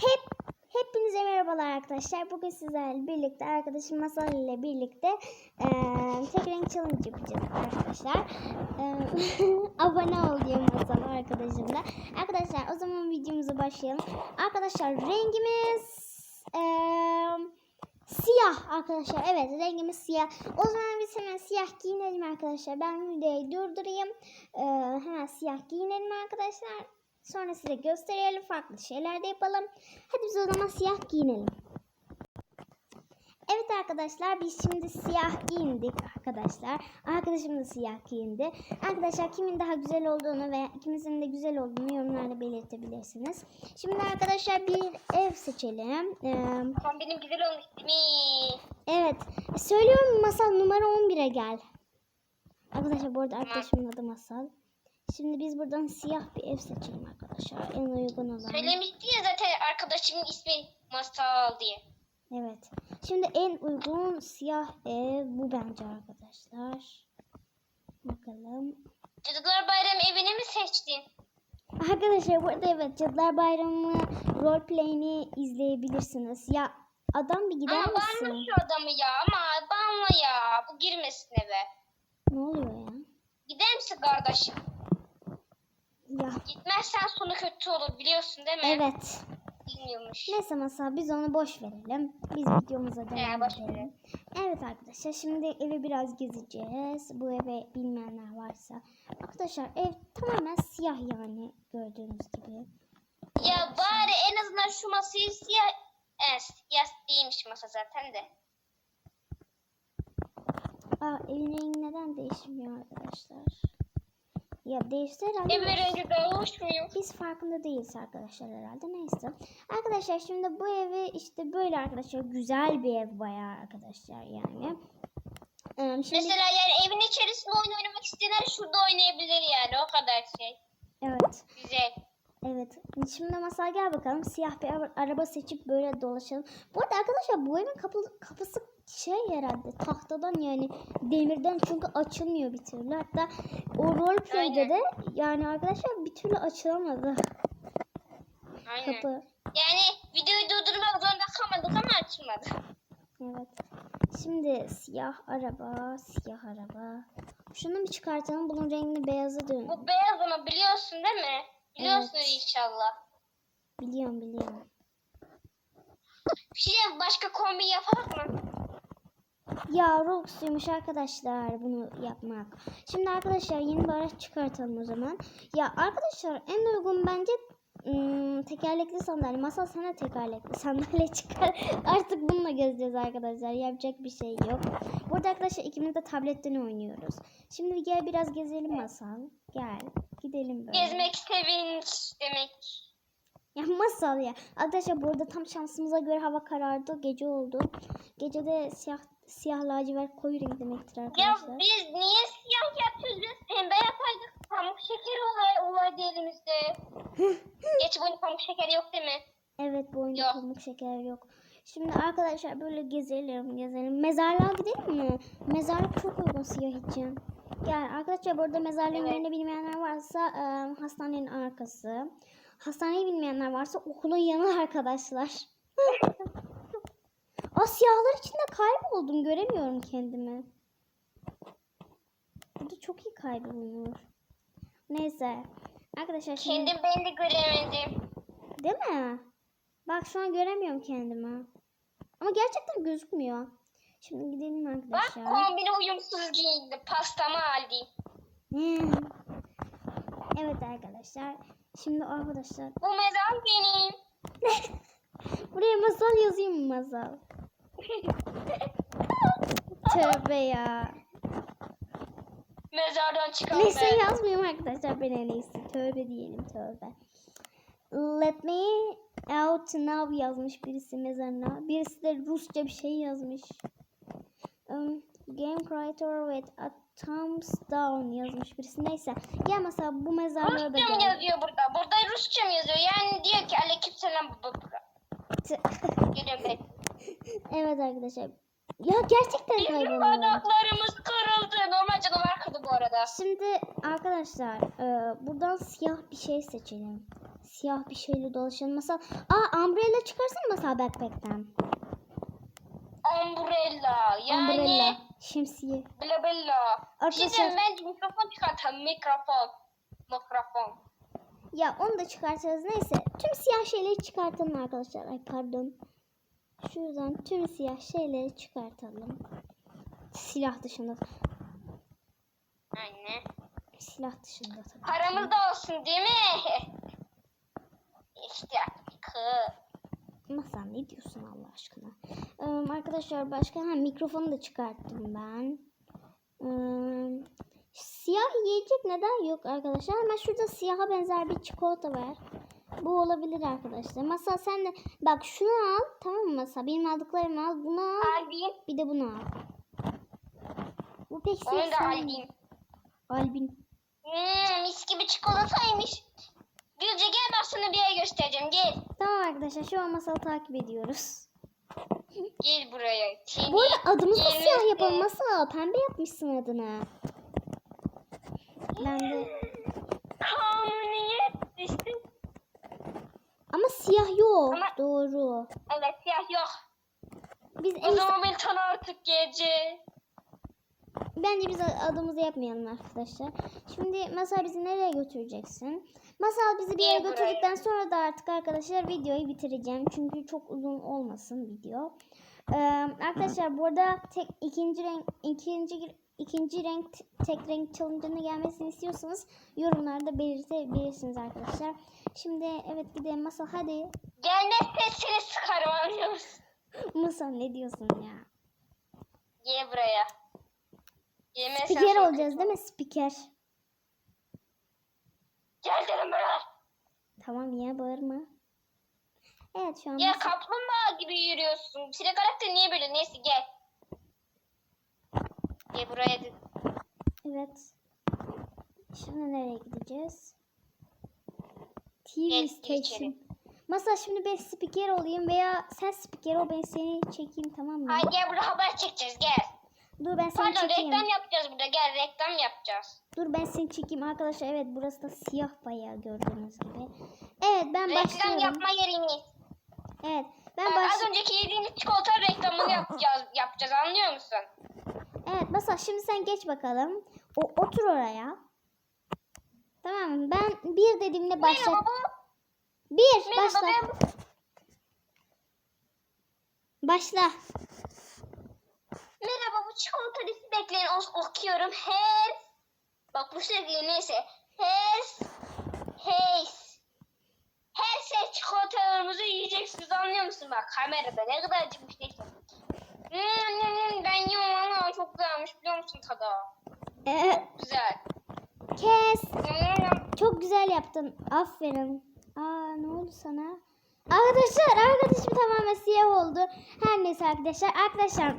Hep hepinize merhabalar arkadaşlar. Bugün sizlerle birlikte arkadaşım Masal ile birlikte eee tek renk challenge yapacağız arkadaşlar. Eee, abone ol diyor Masal arkadaşım da. Arkadaşlar o zaman videomuza başlayalım. Arkadaşlar rengimiz eee, siyah arkadaşlar. Evet rengimiz siyah. O zaman biz hemen siyah giyinelim arkadaşlar. Ben videoyu durdurayım. Eee, hemen siyah giyinelim arkadaşlar. Sonra size gösterelim. Farklı şeyler de yapalım. Hadi biz o zaman siyah giyinelim. Evet arkadaşlar biz şimdi siyah giyindik arkadaşlar. Arkadaşım da siyah giyindi. Arkadaşlar kimin daha güzel olduğunu ve ikimizin de güzel olduğunu yorumlarda belirtebilirsiniz. Şimdi arkadaşlar bir ev seçelim. Ee, Kombinim güzel olmuş değil mi? evet söylüyorum Masal numara 11'e gel. Arkadaşlar bu arada arkadaşımın adı Masal. Şimdi biz buradan siyah bir ev seçelim arkadaşlar. En uygun olan. Söylemişti ya zaten arkadaşımın ismi Masal diye. Evet. Şimdi en uygun siyah ev bu bence arkadaşlar. Bakalım. Cadılar Bayramı evini mi seçtin? Arkadaşlar burada evet Cadılar Bayramı roleplay'ini izleyebilirsiniz. Ya adam bir gider Ama misin? şu adamı ya ama banla ya. Bu girmesin eve. Ne oluyor ya? Gider misin kardeşim? Gitmezsen sonu kötü olur biliyorsun değil mi? evet. Bilmiyormuş. Neyse masal biz onu boş verelim. Biz videomuza devam boş edelim. verelim. Evet arkadaşlar şimdi evi biraz gezeceğiz. Bu eve bilmeyenler varsa. Arkadaşlar ev tamamen siyah yani gördüğünüz gibi. Ya bari en azından şu masayı siyah... Evet, siyah değilmiş masa zaten de. Aa evin rengi neden değişmiyor arkadaşlar? Ya değişti herhalde. Ev rengi daha hoşmuyor. Biz farkında değiliz arkadaşlar herhalde. Neyse. Arkadaşlar şimdi bu evi işte böyle arkadaşlar. Güzel bir ev bayağı arkadaşlar yani. Ee, şimdi, Mesela yani evin içerisinde oyun oynamak isteyenler şurada oynayabilir yani o kadar şey. evet. Evet. Şimdi masal gel bakalım. Siyah bir ara- araba seçip böyle dolaşalım. Bu arada arkadaşlar bu evin kapı, kapısı şey herhalde tahtadan yani demirden çünkü açılmıyor bir türlü. Hatta o roleplay'de de yani arkadaşlar bir türlü açılamadı Aynen. kapı. Yani videoyu durdurmak zorunda kalmadık ama açılmadı. Evet. Şimdi siyah araba, siyah araba. Şunu bir çıkartalım. Bunun rengini beyaza dön. Bu beyaz ama biliyorsun değil mi? Biliyorsun Evet. inşallah. Biliyorum biliyorum. Bir şey diyeyim, başka kombi yapak mı? Ya Robux'uymuş arkadaşlar bunu yapmak. Şimdi arkadaşlar yeni bir araç çıkartalım o zaman. Ya arkadaşlar en uygun bence ım, tekerlekli sandalye. Masal sana tekerlekli sandalye çıkar. Artık bununla gezeceğiz arkadaşlar. Yapacak bir şey yok. Burada arkadaşlar ikimiz de tabletten oynuyoruz. Şimdi gel biraz gezelim Masal. Gel. Gidelim böyle. Gezmek sevinç demek. Ya masal ya. Arkadaşlar burada tam şansımıza göre hava karardı. Gece oldu. Gecede siyah siyah lacivert koyu renk demektir Ya arkadaşlar. biz niye siyah yapıyoruz? Biz pembe yapaydık. Pamuk şeker olay, olaydı elimizde. Geç bunun pamuk şekeri yok değil mi? Evet bu oyunda Yok. pamuk şeker yok. Şimdi arkadaşlar böyle gezelim gezelim. Mezarlığa gidelim mi? Mezarlık çok uygun siyah için. Gel arkadaşlar burada mezarlığın Evet. yerini bilmeyenler varsa e, hastanenin arkası. Hastaneyi bilmeyenler varsa okulun yanı arkadaşlar. Aa siyahlar içinde kayboldum. Göremiyorum kendimi. Burada çok iyi kaybolunur. Neyse. Arkadaşlar şimdi... Kendim ben de göremedim. Değil mi? Bak şu an göremiyorum kendimi. Ama gerçekten gözükmüyor. Şimdi gidelim Bak arkadaşlar. kombine uyumsuz giyindim. Pastamı aldım. Hmm. evet arkadaşlar. Şimdi arkadaşlar. Bu mezar benim. Buraya masal yazayım mı masal? Tövbe ya. Mezardan çıkan Neyse ben. yazmıyorum arkadaşlar ben en iyisi. Tövbe diyelim tövbe. Let me out now yazmış birisi mezarına. Birisi de Rusça bir şey yazmış. Um, game creator with a thumbs down yazmış birisi. Neyse. Gel mesela bu mezarlığa da Rusça mı gel. yazıyor burada? Burada Rusça mı yazıyor? Yani diyor ki aleykümselam baba. Geliyorum ben. evet arkadaşlar. Ya gerçekten Bizim kaybolmuyor. bardaklarımız kırıldı. Normal canavar kırdı bu arada. Şimdi arkadaşlar e, buradan siyah bir şey seçelim. Siyah bir şeyle dolaşalım. Masal. Aa umbrella çıkarsın masal backpack'ten. Umbrella. Yani Umbrella. Şemsiye. bla bla. Arkadaşlar- Şimdi bence mikrofon çıkartalım. Mikrofon. Mikrofon. Ya onu da çıkartırız. Neyse. Tüm siyah şeyleri çıkartalım arkadaşlar. Ay pardon. Şuradan tüm siyah şeyleri çıkartalım. Silah dışında. Anne. Silah dışında tabii. Paramız da olsun değil mi? İşte kı. Masal ne diyorsun Allah aşkına? Ee, arkadaşlar başka ha mikrofonu da çıkarttım ben. Ee, siyah yiyecek neden yok arkadaşlar? Ama şurada siyaha benzer bir çikolata var. Bu olabilir arkadaşlar. Masal sen de bak şunu al tamam mı Masal? Benim aldıklarımı al. Bunu al. Albin. Bir de bunu al. Bu pek Onu da seksi. Albin. Albin. Hmm, mis gibi çikolataymış. Gülce gel bak sana bir yer göstereceğim. Gel. Tamam arkadaşlar şu an Masal'ı takip ediyoruz. Gel buraya. Seni Bu arada adımızı da siyah yapalım. Masal pembe yapmışsın adını. Ben de Kanuniyet işte. Ama siyah yok. Ama- Doğru. Evet siyah yok. Biz O en zaman beni tanı artık gece. bence biz adımızı yapmayalım arkadaşlar. Şimdi Masal bizi nereye götüreceksin? Masal bizi bir yere buraya. götürdükten sonra da artık arkadaşlar videoyu bitireceğim. Çünkü çok uzun olmasın video. Ee, arkadaşlar burada tek ikinci renk ikinci ikinci renk tek renk challenge'ına gelmesini istiyorsanız yorumlarda belirtebilirsiniz arkadaşlar. Şimdi evet gidelim Masal hadi. Gelmezse seni sıkarım anlıyor musun? Masal ne diyorsun ya? Gel buraya. Yemezsen Spiker sonra- olacağız değil mi? Spiker. Gel dedim buraya. Tamam ya bağırma. Evet şu an Ya Masal- kaplumbağa gibi yürüyorsun. Sile karakter niye böyle? Neyse gel. Gel buraya dedim. Evet. Şimdi nereye gideceğiz? TV Gel, gir Station. Masa şimdi ben spiker olayım veya sen spiker ol ben seni çekeyim tamam mı? Hayır gel burada haber çekeceğiz gel. Dur ben seni Pardon çekeyim. reklam yapacağız burada. Gel reklam yapacağız. Dur ben seni çekeyim arkadaşlar. Evet burası da siyah bayağı gördüğünüz gibi. Evet ben Reklam başlıyorum. yapma yerimiz. Evet ben Bak, baş... az önceki yediğimiz çikolata reklamını yapacağız, yapacağız anlıyor musun? Evet Masa şimdi sen geç bakalım. O otur oraya. Tamam? Ben bir dediğimde başla. Merhaba bu. Bir Merhaba başla. ben. Başla. Merhaba bu çikolata listi bekleyin o- okuyorum. Her bak bu sevgili neyse. Her hey her şey çikolatalarımızı yiyeceksiniz anlıyor musun? Bak kamerada ne kadar acımış neyse. Hmm, hmm, hmm, ben yiyorum ama çok güzelmiş biliyor musun tadı? Ee, Güzel. kes. Hmm. Çok güzel yaptın. Aferin. Aa ne oldu sana? Arkadaşlar arkadaşım tamamen siyah oldu. Her neyse arkadaşlar. Arkadaşlar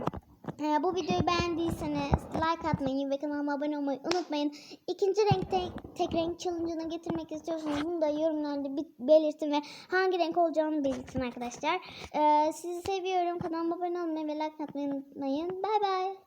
e, bu videoyu beğendiyseniz like atmayı ve kanalıma abone olmayı unutmayın. İkinci renkte tek renk challenge'ına getirmek istiyorsanız bunu da yorumlarda belirtin ve hangi renk olacağını belirtin arkadaşlar. E, sizi seviyorum. Kanalıma abone olmayı ve like atmayı unutmayın. Bay bay.